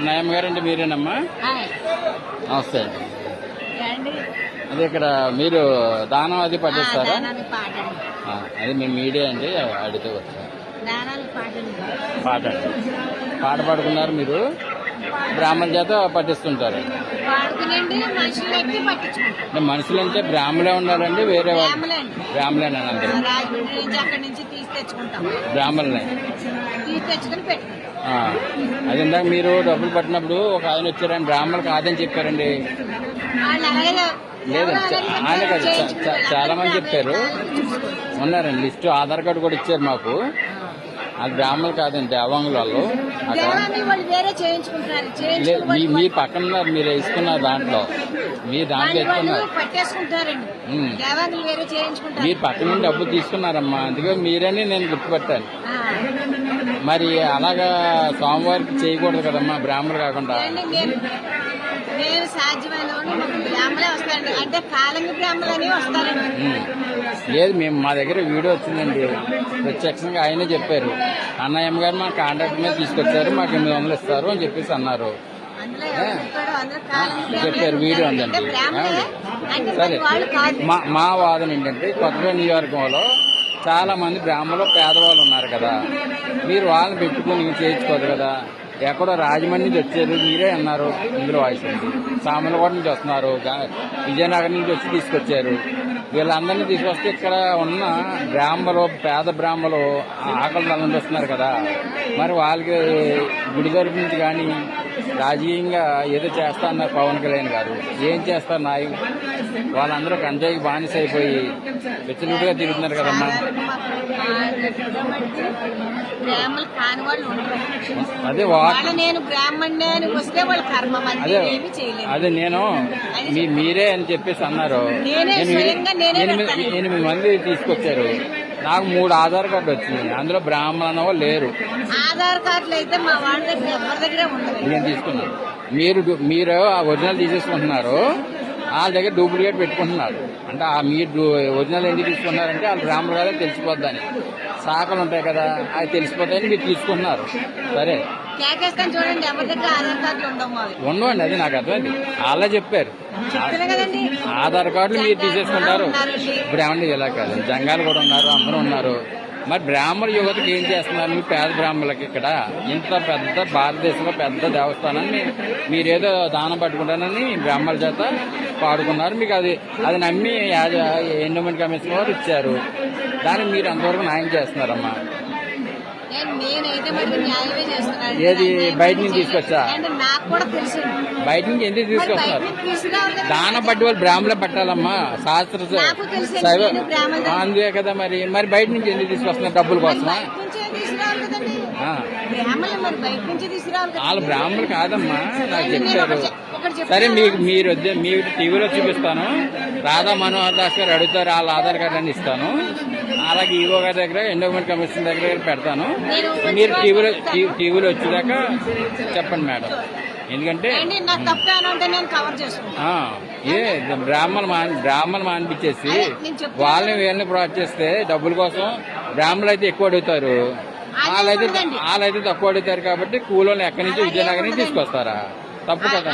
గారు అంటే మీరేనమ్మా. నమస్తే. అదే ఇక్కడ మీరు దానం అది పట్టిస్తారా అది మేము మీడియా అండి అడిగితే వచ్చా పాట. పాట పాడుకున్నారు మీరు? బ్రాహ్మణ చేత పట్టిస్తుంటారు మనుషులు అంటే బ్రాహ్మలే ఉండాలండి వేరే బ్రాహ్మలేనండి అందరూ రాజమండ్రి నుంచి అక్కడి నుంచి తీసి తెచ్చుకుంటాం. బ్రాహ్మణులే. అది ఇందాక మీరు డబ్బులు పట్టినప్పుడు ఒక ఆయన వచ్చారని బ్రాహ్మణులు కాదని చెప్పారండి. లేదు ఆయన కాదు చాలా మంది చెప్పారు. ఉన్నారండి లిస్టు ఆధార్ కార్డు కూడా ఇచ్చారు మాకు. అది బ్రాహ్మణులు కాదండి చేయించుకుని మీ పక్కన మీరు వేసుకున్నారు దాంట్లో మీ దాంట్లో చేయించుకుంటారు. మీరు పక్కన నుండి డబ్బులు తీసుకున్నారమ్మా. అందుకే మీరని నేను గుర్తుపెట్టాను. ఆ. మరి అలాగా సోమవారికి చేయకూడదు కదమ్మా బ్రాహ్మణులు కాకుండా. నేను సాధ్యమైన బ్రాహ్మలే వస్తారండి అంటే కాలంగి బ్రాహ్మలు అని వస్తారండి. లేదు మేము మా దగ్గర వీడియో వచ్చిందండి. ప్రత్యక్షంగా ఆయనే చెప్పారు. అన్నయ్యమ్మ గారు మా కాంట్రాక్ట్ మీద తీసుకొచ్చారు మాకు ఎనిమిది వందలు ఇస్తారు అని చెప్పేసి అన్నారు. చెప్పారో వీడియో. ఉందండి. సరే. మా మా వాదన ఏంటంటే కొత్త నియోజకవర్గంలో చాలా మంది బ్రాహ్మణులు పేదవాళ్ళు ఉన్నారు కదా. మీరు వాళ్ళని పెట్టుకుని చేయించుకోదు కదా. ఎక్కడో రాజమండ్రి నుంచి వచ్చారు. మీరే అన్నారు ఇందులో వాయిస్ ఉంది సామలకోట నుంచి వస్తున్నారు. విజయనగరం నుంచి వచ్చి తీసుకొచ్చారు. వీళ్ళందరినీ తీసుకొస్తే ఇక్కడ ఉన్న బ్రాహ్మలు పేద బ్రాహ్మలు ఆకలి అనిపిస్తున్నారు కదా. మరి వాళ్ళకి గుడి తరపు నుంచి కానీ రాజకీయంగా ఏదో చేస్తా అన్నారు పవన్ కళ్యాణ్ గారు. ఏం చేస్తారు నాయకు? వాళ్ళందరూ కంజాయికి బానిస అయిపోయి వెచ్చలుడిగా తిరుగుతున్నారు కదమ్మా కాని వాళ్ళు అదే వాళ్ళు నేను బ్రాహ్మణ్ణే అని వస్తే వాళ్ళు కర్మ అదే ఏమి చేయలేదు అదే నేను మీ మీరే అని చెప్పేసి అన్నారు. ఎనిమిది మంది తీసుకొచ్చారు. నాకు మూడు ఆధార్ కార్డు వచ్చింది అందులో బ్రాహ్మణ లేరు. ఆధార్ కార్డులు అయితే మా వాళ్ళ దగ్గర ఎవరి దగ్గర ఉండదు. నేను తీసుకున్నాను. మీరు మీరు ఆ ఒరిజినల్ తీసేసుకుంటున్నారు. వాళ్ళ దగ్గర డూప్లికేట్ పెట్టుకుంటున్నారు. అంటే ఆ మీరు ఒరిజినల్ ఎందుకు తీసుకున్నారంటే వాళ్ళు బ్రాహ్మణ కదా తెలిసిపోద్దని. శాఖలు ఉంటాయి కదా అవి తెలిసిపోతాయని మీరు తీసుకుంటున్నారు. సరే. ఉండవండి అది నాకు అర్థమైంది. వాళ్ళే చెప్పారు. ఆధార్ కార్డులు మీరు తీసేసుకుంటారు. ఉన్నారండి. బ్రాహ్మణులు ఇలా కాదు. జంగాలు కూడా ఉన్నారు అందరూ ఉన్నారు. మరి బ్రాహ్మణ యువతకి ఏం చేస్తున్నారు? మీ పేద బ్రాహ్మణులకి ఇక్కడ ఇంత పెద్ద భారతదేశంలో పెద్ద దేవస్థానాన్ని మీరేదో దానం పట్టుకుంటానని బ్రాహ్మణుల చేత పాడుకున్నారు. మీకు అది అది నమ్మి ఎండోమెంట్ కమిషన్ వారు ఇచ్చారు. దానికి మీరు అంతవరకు న్యాయం చేస్తున్నారమ్మా? నేనైతే మరి న్యాయమే చేస్తున్నాను. ఏది? బయట నుంచి. తీసుకొచ్చా? అంటే నాకు కూడా తెలుసు. బయట నుంచి ఎందుకు తీసుకొస్తున్నారు. దానం పట్టి వాళ్ళు బ్రాహ్మణులే పట్టాలమ్మా. శాస్త్ర శైవ. అందుకే కదా మరి. మరి బయట నుంచి ఎందుకు తీసుకొస్తున్నారు డబ్బుల కోసమా? కదా. వాళ్ళు బ్రాహ్మణులు కాదమ్మా. నాకు నేను చెప్పారు ఒకటి చెప్- ఒకటి చెప్తాను. సరే మీకు మీరు వద్ద మీరు టీవీలో చూపిస్తాను. రాధా మనోహర్ దాస్ గారు అడుగుతారు వాళ్ళ ఆధార్ కార్డు అని ఇస్తాను. అలాగే ఈవో గారి దగ్గర ఎండోమెంట్ కమిషన్ దగ్గర పెడతాను. మీరు టీవీలో టీవీలో వచ్చేదాకా చెప్పండి మేడం. ఎందుకంటే ఏ బ్రాహ్మణ మాన్ బ్రాహ్మణ మానిపించేసి. వాళ్ళని వీళ్ళని బ్రాడ్ చేస్తే డబ్బుల కోసం బ్రాహ్మణులు అయితే ఎక్కువ అడుగుతారు. వాళ్ళైతే. వాళ్ళైతే తక్కువ అడుగుతారు కాబట్టి కూలోని ఎక్కడి నుంచి విజయనగరం నుంచి. తీసుకొస్తారా? తప్పు కదా.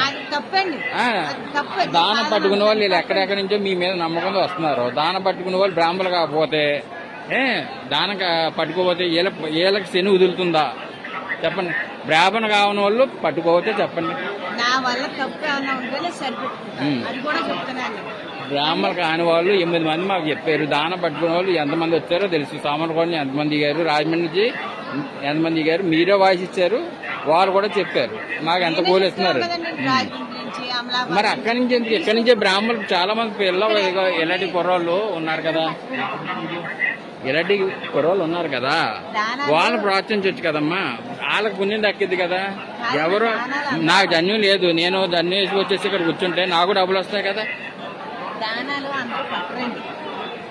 దానం పట్టుకునే వాళ్ళు వీళ్ళు ఎక్కడెక్కడి నుంచో మీ మీద నమ్మకంతో వస్తున్నారు. దానం పట్టుకునే వాళ్ళు బ్రాహ్మణులు కాకపోతే ఏ దానం పట్టుకోపోతే వీళ్ళ వీళ్ళకి శని వదులుతుందా చెప్పండి. బ్రాహ్మణ కావని వాళ్ళు పట్టుకోకపోతే చెప్పండి. బ్రాహ్మణులు కాని వాళ్ళు ఎనిమిది మంది మాకు చెప్పారు. దానం పట్టుకునే వాళ్ళు ఎంతమంది వచ్చారో తెలుసు. సామర్కోట ఎంతమంది దిగారు రాజమండ్రి నుంచి ఎంతమంది దిగారు మీరే వాయిస్ ఇచ్చారు. వాళ్ళు కూడా చెప్పారు. మాకు ఎంత కూలి మరి అక్కడి నుంచి ఎందుకు? ఇక్కడి నుంచే బ్రాహ్మణులు చాలా మంది పిల్లలు ఇలాంటి కుర్రోళ్ళు ఉన్నారు కదా. ఇలాంటి కుర్రోళ్ళు ఉన్నారు కదా. వాళ్ళని ప్రోత్సహించవచ్చు కదమ్మా. వాళ్ళకి పుణ్యం దక్కింది కదా. ఎవరు? నాకు జన్యం లేదు. నేను జన్యం వేసి వచ్చేసి ఇక్కడ కూర్చుంటే నాకు డబ్బులు వస్తాయి కదా.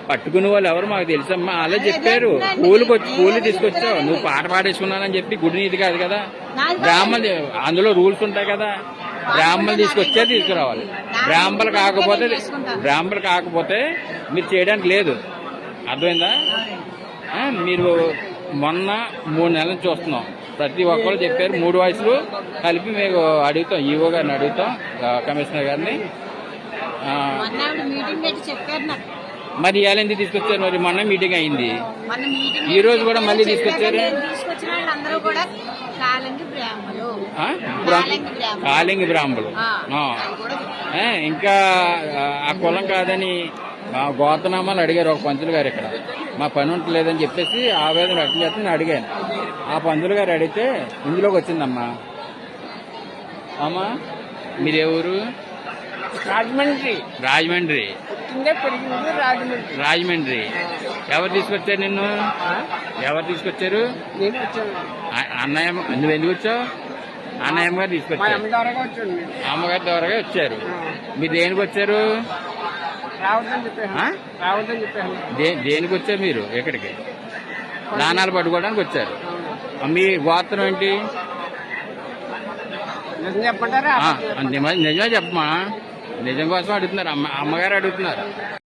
పట్టుకునే వాళ్ళు ఎవరు మాకు తెలుసమ్మా. అలా చెప్పారు. కూలికి వచ్చి కూలి తీసుకొచ్చావు. నువ్వు పాట పాడేసుకున్నానని చెప్పి గుడి నీది కాదు కదా. బ్రాహ్మణులు అందులో రూల్స్ ఉంటాయి కదా. బ్రాహ్మణులు తీసుకొచ్చే తీసుకురావాలి. బ్రాహ్మణులు కాకపోతే బ్రాహ్మణులు కాకపోతే మీరు చేయడానికి లేదు. అర్థమైందా? మీరు మొన్న మూడు నెలల చూస్తున్నాం. ప్రతి ఒక్కరు చెప్పారు మూడు వయసులు కలిపి మేము అడుగుతాం. ఈవో గారిని అడుగుతాం కమిషనర్ గారిని. మరి ఇవాళ ఎందుకు తీసుకొచ్చారు? మరి మొన్న మీటింగ్ అయింది. ఈ రోజు కూడా మళ్ళీ తీసుకొచ్చారు? కాలంగి బ్రాహ్మలు బ్రాహ్మణులు. ఇంకా ఆ, కులం కాదని మా గోతనామాలు అడిగారు ఒక పంతులు గారు ఇక్కడ. మా పని ఉంటలేదని చెప్పేసి ఆవేదన వ్యక్తం చేస్తే నేను అడిగాను. ఆ పంతులు గారు అడిగితే ఇందులోకి వచ్చిందమ్మా. అమ్మా మీరెవరు రాజమండ్రి. రాజమండ్రి. రాజమండ్రి. రాజమండ్రి. ఎవరు తీసుకొచ్చారు నిన్ను? ఎవరు తీసుకొచ్చారు? అన్నయ్య నువ్వు ఎందుకు వచ్చావు? అన్నయ్య గారు మా తీసుకొచ్చారు అమ్మగారి ద్వారాగా వచ్చారు. మీరు దేనికి వచ్చారు? ఆ? దేనికి వచ్చారు మీరు ఎక్కడికి? నాణాలు పట్టుకోవడానికి వచ్చారు. ఆ, మీ గోత్రం ఏంటి? ఆ, నిజమే చెప్పమా? నిజం కోసం అడుగుతున్నారు. అమ్మ అమ్మగారు అడుగుతున్నారు.